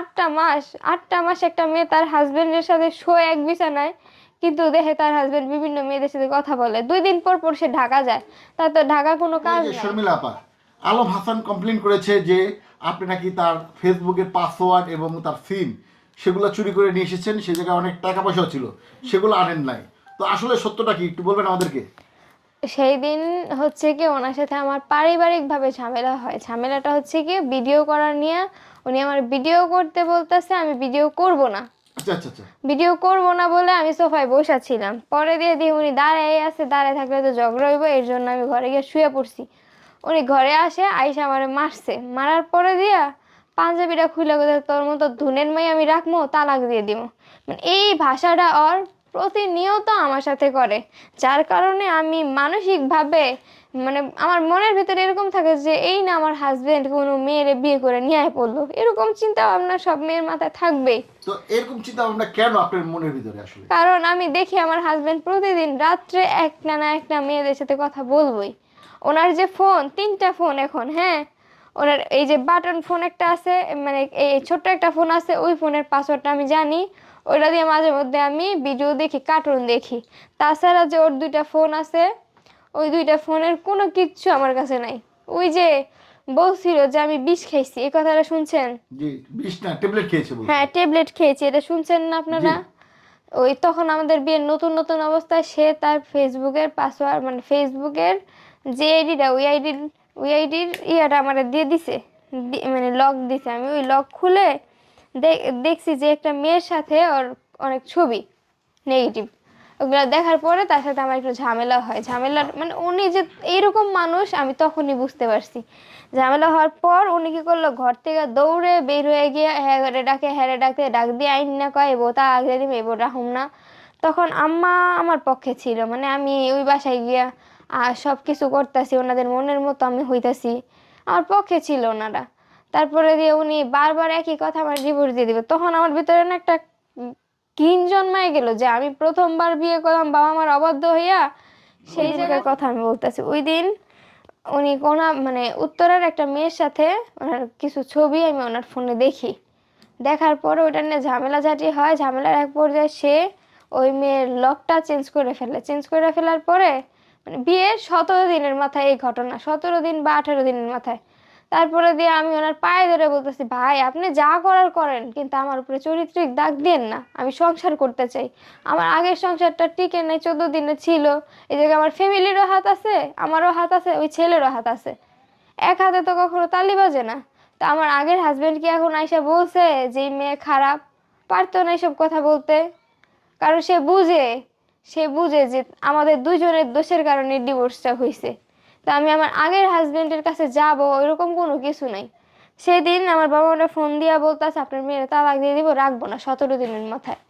আটটা মাস আটটা মাস একটা মেয়ে তার হাজবেন্ডের সাথে শোয় এক বিছানায় কিন্তু দেখে তার হাজবেন্ড বিভিন্ন মেয়েদের সাথে কথা বলে। দুই দিন পর পর সে ঢাকা যায়। তার তো ঢাকা কোনো কাজ শর্মিলা আপা আলম হাসান কমপ্লেন করেছে যে আপনি নাকি তার ফেসবুকের পাসওয়ার্ড এবং তার সিম সেগুলো চুরি করে নিয়ে এসেছেন সে জায়গায় অনেক টাকা পয়সাও ছিল সেগুলো আনেন নাই। তো আসলে সত্যটা কি? একটু বলবেন আমাদেরকে। সেই দিন হচ্ছে কি ওনার সাথে আমার পারিবারিকভাবে ঝামেলা হয়। ঝামেলাটা হচ্ছে কি ভিডিও করার নিয়ে উনি আমার ভিডিও করতে বলতেছে আমি ভিডিও করব না। আচ্ছা আচ্ছা আচ্ছা। ভিডিও করব না বলে আমি সোফায় বসা ছিলাম পরে দিয়ে দিয়ে উনি দাঁড়াই আছে দাঁড়ায় থাকলে তো ঝগড়া হইব এর জন্য আমি ঘরে গিয়ে শুয়ে পড়ছি। উনি ঘরে আসে আইসা আমারে মারছে। মারার পরে দিয়া পাঞ্জাবিটা খুলে তোর মতো ধুনের মাই আমি রাখব তালাক দিয়ে দিব। মানে এই ভাষাটা ওর প্রতিনিয়ত আমার সাথে করে। যার কারণে আমি মানসিকভাবে মানে আমার মনের ভিতরে এরকম থাকে যে এই না আমার হাজবেন্ড কোনো মেয়েরে বিয়ে করে নিয়ে পড়ল। এরকম চিন্তা ভাবনা সব মেয়ের মাথায় থাকবেই। তো এরকম চিন্তা ভাবনা কেন আপনার মনের ভিতরে আসলে? কারণ আমি দেখি আমার হাজবেন্ড প্রতিদিন রাত্রে একটা না একটা মেয়েদের সাথে কথা বলবোই। ওনার যে ফোন তিনটা ফোন এখন হ্যাঁ? ওনার এই যে বাটন ফোন একটা আছে মানে এই ছোট্ট একটা ফোন আছে ওই ফোনের পাসওয়ার্ডটা আমি জানি। ওইটা দিয়ে মাঝে মধ্যে আমি ভিডিও দেখি কার্টুন দেখি। তাছাড়া যে ওর দুইটা ফোন আছে ওই দুইটা ফোনের কোনো কিচ্ছু আমার কাছে নাই। ওই যে বলছিল যে আমি বিষ খাইছি এই কথাটা শুনছেন? জি বিষ না ট্যাবলেট খেয়েছে হ্যাঁ ট্যাবলেট খেয়েছি এটা শুনছেন না আপনারা? ওই তখন আমাদের বিয়ের নতুন নতুন অবস্থায় সে তার ফেসবুকের পাসওয়ার্ড মানে ফেসবুকের যে আইডিটা ওই আইডির ওই আইডির ইয়াটা আমার দিয়ে দিছে। মানে লক দিছে। আমি ওই লক খুলে দেখছি যে একটা মেয়ের সাথে ওর অনেক ছবি নেগেটিভ ওগুলো দেখার পরে তার সাথে আমার একটু ঝামেলা হয়। ঝামেলা মানে উনি যে এইরকম মানুষ আমি তখনই বুঝতে পারছি। ঝামেলা হওয়ার পর উনি কি করল ঘর থেকে দৌড়ে বের হয়ে গিয়ে হ্যাঁ ঘরে ডাকে হ্যাঁ ডাকে ডাক দিয়ে আইন না কয় এবো তা আগে দিবে এবো রাহুম না। তখন আম্মা আমার পক্ষে ছিল। মানে আমি ওই বাসায় গিয়া আর সব কিছু করতেছি ওনাদের মনের মতো আমি হইতাছি। আমার পক্ষে ছিল ওনারা। তারপরে দিয়ে উনি বারবার একই কথা আমার ডিভোর্স দিয়ে দিবে। তখন আমার ভিতরে না একটা ঘিন জন্মায় গেল যে আমি প্রথমবার বিয়ে করলাম বাবা আমার অবাধ্য হইয়া সেই জায়গার কথা আমি বলতেছি। ওই দিন উনি কোনা মানে উত্তরের একটা মেয়ের সাথে ওনার কিছু ছবি আমি ওনার ফোনে দেখি। দেখার পরে ওইটা নিয়ে ঝামেলা ঝাঁটি হয় ঝামেলার এক পর্যায়ে সে ওই মেয়ের লকটা চেঞ্জ করে ফেলে। চেঞ্জ করে ফেলার পরে মানে বিয়ের সতেরো দিনের মাথায় এই ঘটনা সতেরো দিন বা আঠেরো দিনের মাথায়। তারপরে দিয়ে আমি ওনার পায়ে ধরে বলতেছি, ভাই, আপনি যা করার করেন, কিন্তু আমার উপরে চরিত্রিক দাগ দিয়েন না। আমি সংসার করতে চাই। আমার আগের সংসারটা টিকে নেই, চোদ্দ দিনে ছিল। এই জায়গায় আমার ফ্যামিলিরও হাত আছে, আমারও হাত আছে, ওই ছেলেরও হাত আছে। এক হাতে তো কখনো তালি বাজে না। তা আমার আগের হাজব্যান্ড কি এখন আইসা বলছে যে মেয়ে খারাপ? পারতো না এইসব কথা বলতে। কারণ সে বুঝে সে বুঝে যে আমাদের দুজনের দোষের কারণে ডিভোর্সটা হয়েছে তা আমি আমার আগের হাজবেন্ডের কাছে যাব ওইরকম কোনো কিছু নাই। সেদিন আমার বাবা মনে ফোন দিয়া বলতেছে আপনার মেয়ের তালাক দিয়ে দিব রাখব না সতেরো দিনের মাথায়।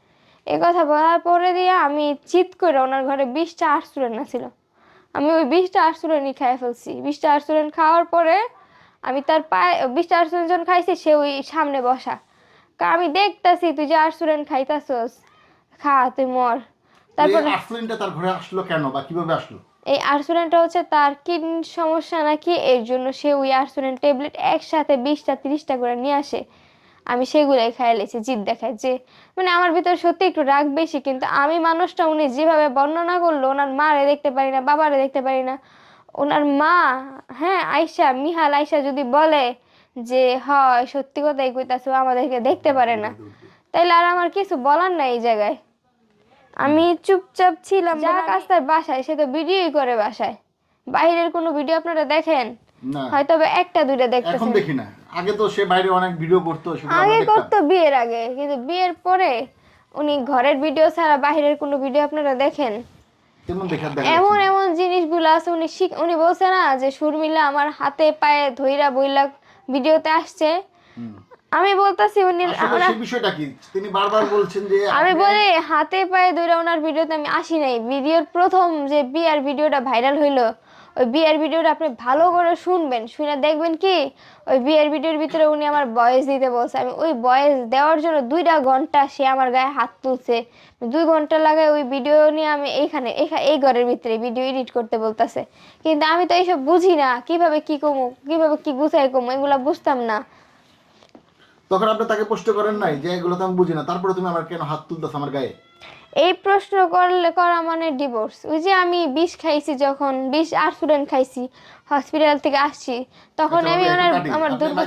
এই কথা বলার পরে দিয়ে আমি চিৎ করে ওনার ঘরে বিশটা আটস্টুডেন্ট ছিল আমি ওই বিশটা আটস্টুডেন্টই খাই ফেলছি। বিশটা আটস্টুডেন্ট খাওয়ার পরে আমি তার পায়ে বিশটা আটস্টুডেন্ট যখন খাইছি সে ওই সামনে বসা। আমি দেখতাছি তুই যে আটস্টুডেন্ট খাইতাছস খা তুই মর। তারপর তার ঘরে আসলো কেন বা কীভাবে আসলো? এই আর্সুরেনটা হচ্ছে তার কিডনির সমস্যা নাকি এর জন্য সে ওই আর্সুরেন ট্যাবলেট একসাথে বিশটা তিরিশটা করে নিয়ে আসে। আমি সেগুলাই খাই লেছি জিদ দেখায় যে মানে আমার ভিতরে সত্যি একটু রাগ বেশি কিন্তু আমি মানুষটা উনি যেভাবে বর্ণনা করল ওনার মারে দেখতে পারি না বাবারে দেখতে পারি না। ওনার মা হ্যাঁ আয়সা মিহাল আয়সা যদি বলে যে হয় সত্যি কথাই কইতাছে আমাদেরকে দেখতে পারে না। তাইলে আর আমার কিছু বলার নাই এই জায়গায়। আমি চুপচাপ ছিলাম যা কাজ তার বাসায় সে তো ভিডিওই করে বাসায়। বাইরের কোনো ভিডিও আপনারা দেখেন? হয়তো একটা দুইটা এখন দেখি না। আগে তো সে বাইরে অনেক ভিডিও করতো আগে করতো বিয়ের আগে কিন্তু বিয়ের পরে উনি ঘরের ভিডিও ছাড়া বাইরের কোনো ভিডিও আপনারা দেখেন? এমন এমন জিনিসগুলো আছে উনি শিখ উনি বলছে না যে সুরমিলা আমার হাতে পায়ে ধইরা বইলা ভিডিওতে আসছে। আমি বলতাছি উনি বিষয়টা কি? তিনি বারবার বলছেন যে আমি বলি হাতে পায়ে ধরে ওনার ভিডিওতে আমি আসি নাই। ভিডিওর প্রথম যে বিয়ার ভিডিওটা ভাইরাল হইল ওই বিয়ার ভিডিওটা আপনি ভালো করে শুনবেন শুনে দেখবেন কি ওই বিয়ার ভিডিওর ভিতরে উনি আমার বয়েস দিতে বলছে। আমি ওই বয়েস দেওয়ার জন্য দুইটা ঘণ্টা সে আমার গায়ে হাত তুলছে। দুই ঘণ্টা লাগে ওই ভিডিও নিয়ে আমি এইখানে এই ঘরের ভিতরে ভিডিও এডিট করতে বলতেছে। কিন্তু আমি তো এইসব বুঝি না কীভাবে কি কমু কীভাবে কি গুছাই কমু এগুলো বুঝতাম না। তখন আপনি তাকে প্রশ্ন করেন নাই যে এগুলো তো আমি বুঝি না তারপরে তুমি আমার কেন হাত তুলতেছ আমার গায়ে? এই প্রশ্ন করলে করা মানে ডিভোর্স ওই যে আমি বিষ খাইছি যখন বিষ আর স্টুডেন্ট খাইছি হসপিটাল থেকে আসছি তখন আচ্ছা, আমি ওনার আমার দুর্বল